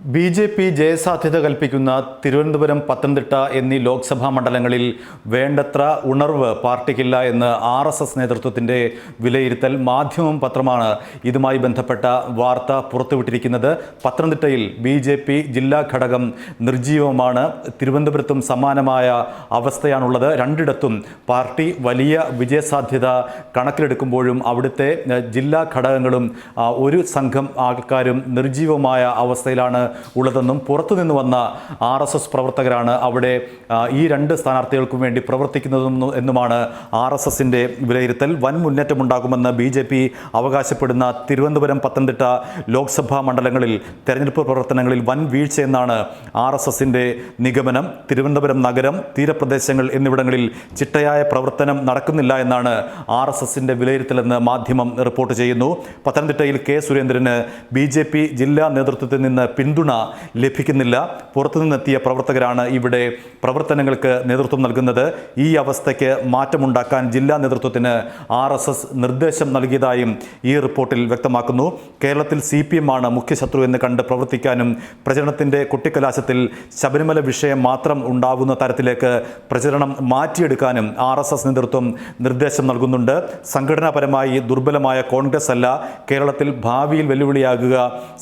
B J P ജയസാധ്യത കൽപ്പിക്കുന്ന തിരുവനന്തപുരം പത്തനംതിട്ട എന്നീ ലോക്സഭാ മണ്ഡലങ്ങളിൽ വേണ്ടത്ര ഉണർവ് പാർട്ടിക്കില്ല എന്ന് ആർ എസ് എസ് നേതൃത്വത്തിന്റെ വിലയിരുത്തൽ മാധ്യമം പത്രമാണ് ഇതുമായി ബന്ധപ്പെട്ട വാർത്ത പുറത്തുവിട്ടിരിക്കുന്നത്. പത്തനംതിട്ടയിൽ ബി ജെ പി ജില്ലാ ഘടകം നിർജീവമാണ് തിരുവനന്തപുരത്തും സമാനമായ അവസ്ഥയാണുള്ളത്. രണ്ടിടത്തും പാർട്ടി വലിയ വിജയസാധ്യത കണക്കിലെടുക്കുമ്പോഴും അവിടുത്തെ ജില്ലാ ഘടകങ്ങളും ഒരു സംഘം ആൾക്കാരും നിർജീവമായ അവസ്ഥയിലാണ് ഉള്ളതെന്നും പുറത്തുനിന്ന് വന്ന ആർ എസ് എസ് പ്രവർത്തകരാണ് അവിടെ ഈ രണ്ട് സ്ഥാനാർത്ഥികൾക്കും വേണ്ടി പ്രവർത്തിക്കുന്നതെന്നും എന്നുമാണ് ആർ എസ് എസിന്റെ വിലയിരുത്തൽ. വൻ മുന്നേറ്റമുണ്ടാകുമെന്ന് ബി ജെ പി അവകാശപ്പെടുന്ന തിരുവനന്തപുരം പത്തനംതിട്ട ലോക്സഭാ മണ്ഡലങ്ങളിൽ തെരഞ്ഞെടുപ്പ് പ്രവർത്തനങ്ങളിൽ വൻ വീഴ്ചയെന്നാണ് ആർ എസ് എസിന്റെ നിഗമനം. തിരുവനന്തപുരം നഗരം തീരപ്രദേശങ്ങൾ എന്നിവിടങ്ങളിൽ ചിട്ടയായ പ്രവർത്തനം നടക്കുന്നില്ല എന്നാണ് ആർ എസ് എസിന്റെ വിലയിരുത്തലെന്ന് മാധ്യമം റിപ്പോർട്ട് ചെയ്യുന്നു. പത്തനംതിട്ടയിൽ കെ സുരേന്ദ്രന് ബി ജെ പി ജില്ലാ നേതൃത്വത്തിൽ നിന്ന് പിന്തുണ ലഭിക്കുന്നില്ല. പുറത്തുനിന്നെത്തിയ പ്രവർത്തകരാണ് ഇവിടെ പ്രവർത്തനങ്ങൾക്ക് നേതൃത്വം നൽകുന്നത്. ഈ അവസ്ഥയ്ക്ക് മാറ്റമുണ്ടാക്കാൻ ജില്ലാ നേതൃത്വത്തിന് ആർ എസ് എസ് നിർദ്ദേശം നൽകിയതായും ഈ റിപ്പോർട്ടിൽ വ്യക്തമാക്കുന്നു. കേരളത്തിൽ സി പി എം ആണ് മുഖ്യശത്രു എന്ന് കണ്ട് പ്രവർത്തിക്കാനും പ്രചരണത്തിന്റെ കുട്ടിക്കലാശത്തിൽ ശബരിമല വിഷയം മാത്രം ഉണ്ടാകുന്ന തരത്തിലേക്ക് പ്രചരണം മാറ്റിയെടുക്കാനും ആർ എസ് എസ് നേതൃത്വം നിർദ്ദേശം നൽകുന്നുണ്ട്. സംഘടനാപരമായി ദുർബലമായ കോൺഗ്രസ് അല്ല. കേരളത്തിൽ ഭാവിയിൽ വെല്ലുവിളിയാകുക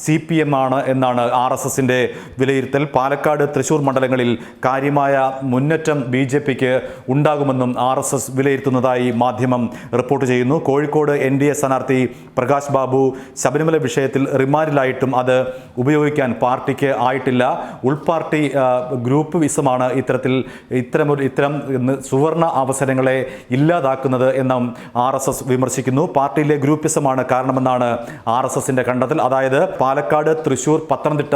സി പി എം ആണ് എന്നാണ് ആർ എസ് എസിന്റെ വിലയിരുത്തൽ പാലക്കാട് തൃശൂർ മണ്ഡലങ്ങളിൽ കാര്യമായ മുന്നേറ്റം ബി ജെ പിക്ക് ഉണ്ടാകുമെന്നും ആർ എസ് എസ് വിലയിരുത്തുന്നതായി മാധ്യമം റിപ്പോർട്ട് ചെയ്യുന്നു. കോഴിക്കോട് എൻ ഡി എ സ്ഥാനാർത്ഥി പ്രകാശ് ബാബു ശബരിമല വിഷയത്തിൽ റിമാൻഡിലായിട്ടും അത് ഉപയോഗിക്കാൻ പാർട്ടിക്ക് ആയിട്ടില്ല. ഉൾപാർട്ടി ഗ്രൂപ്പ് വിസമാണ് ഇത്തരത്തിൽ ഇത്തരമൊരു ഇത്തരം സുവർണ അവസരങ്ങളെ ഇല്ലാതാക്കുന്നത് എന്നും ആർ എസ് എസ് വിമർശിക്കുന്നു. പാർട്ടിയിലെ ഗ്രൂപ്പിസമാണ് കാരണമെന്നാണ് ആർ എസ് എസിന്റെ കണ്ടെത്തൽ. അതായത് പാലക്കാട് തൃശൂർ പത്തനംതിട്ട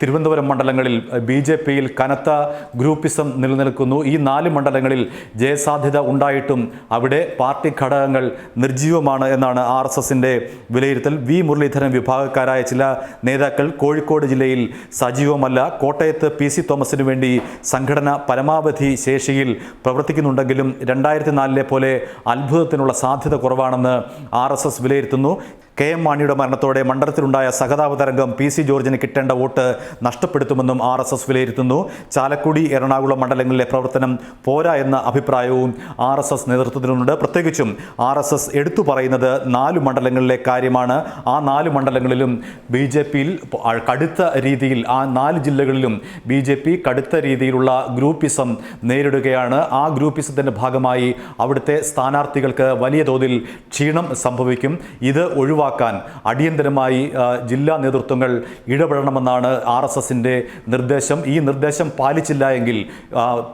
തിരുവനന്തപുരം മണ്ഡലങ്ങളിൽ ബി ജെ പിയിൽ കനത്ത ഗ്രൂപ്പിസം നിലനിൽക്കുന്നു. ഈ നാല് മണ്ഡലങ്ങളിൽ ജയസാധ്യത ഉണ്ടായിട്ടും അവിടെ പാർട്ടി ഘടകങ്ങൾ നിർജീവമാണ് എന്നാണ് ആർ എസ് എസിന്റെ വിലയിരുത്തൽ. വി മുരളീധരൻ വിഭാഗക്കാരായ ചില നേതാക്കൾ കോഴിക്കോട് ജില്ലയിൽ സജീവമല്ല. കോട്ടയത്ത് പി സി തോമസിനു വേണ്ടി സംഘടന പരമാവധി ശേഷിയിൽ പ്രവർത്തിക്കുന്നുണ്ടെങ്കിലും രണ്ടായിരത്തി നാലിലെ പോലെ അത്ഭുതത്തിനുള്ള സാധ്യത കുറവാണെന്ന് ആർ വിലയിരുത്തുന്നു. കെ എം മാണിയുടെ മരണത്തോടെ മണ്ഡലത്തിലുണ്ടായ സഹതാപ തരംഗം പി സി ജോർജിന് കിട്ടേണ്ട വോട്ട് നഷ്ടപ്പെടുത്തുമെന്നും ആർ എസ് എസ് വിലയിരുത്തുന്നു. ചാലക്കുടി എറണാകുളം മണ്ഡലങ്ങളിലെ പ്രവർത്തനം പോരാ എന്ന അഭിപ്രായവും ആർ എസ് എസ് നേതൃത്വത്തിനുണ്ട് പ്രത്യേകിച്ചും ആർ എസ് എസ് എടുത്തു പറയുന്നത് നാല് മണ്ഡലങ്ങളിലെ കാര്യമാണ്. ആ നാല് മണ്ഡലങ്ങളിലും ബി ജെ പിയിൽ കടുത്ത രീതിയിൽ ആ നാല് ജില്ലകളിലും ബി ജെ പി കടുത്ത രീതിയിലുള്ള ഗ്രൂപ്പിസം നേരിടുകയാണ്. ആ ഗ്രൂപ്പിസത്തിന്റെ ഭാഗമായി അവിടുത്തെ സ്ഥാനാർത്ഥികൾക്ക് വലിയ തോതിൽ ക്ഷീണം സംഭവിക്കും. ഇത് ഒഴിവാക്കാൻ അടിയന്തരമായി ജില്ലാ നേതൃത്വങ്ങൾ ഇടപെടണമെന്നാണ് ആർ എസ് എസിന്റെ നിർദ്ദേശം. ഈ നിർദ്ദേശം പാലിച്ചില്ല എങ്കിൽ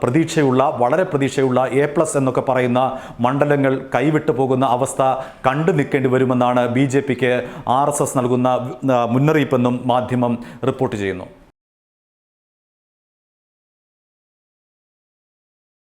പ്രതീക്ഷയുള്ള വളരെ പ്രതീക്ഷയുള്ള എ പ്ലസ് എന്നൊക്കെ പറയുന്ന മണ്ഡലങ്ങൾ കൈവിട്ടു പോകുന്ന അവസ്ഥ കണ്ടു നിൽക്കേണ്ടി വരുമെന്നാണ് ബി ജെ പിക്ക് ആർ എസ് എസ് നൽകുന്ന മുന്നറിയിപ്പെന്നും മാധ്യമം റിപ്പോർട്ട് ചെയ്യുന്നു.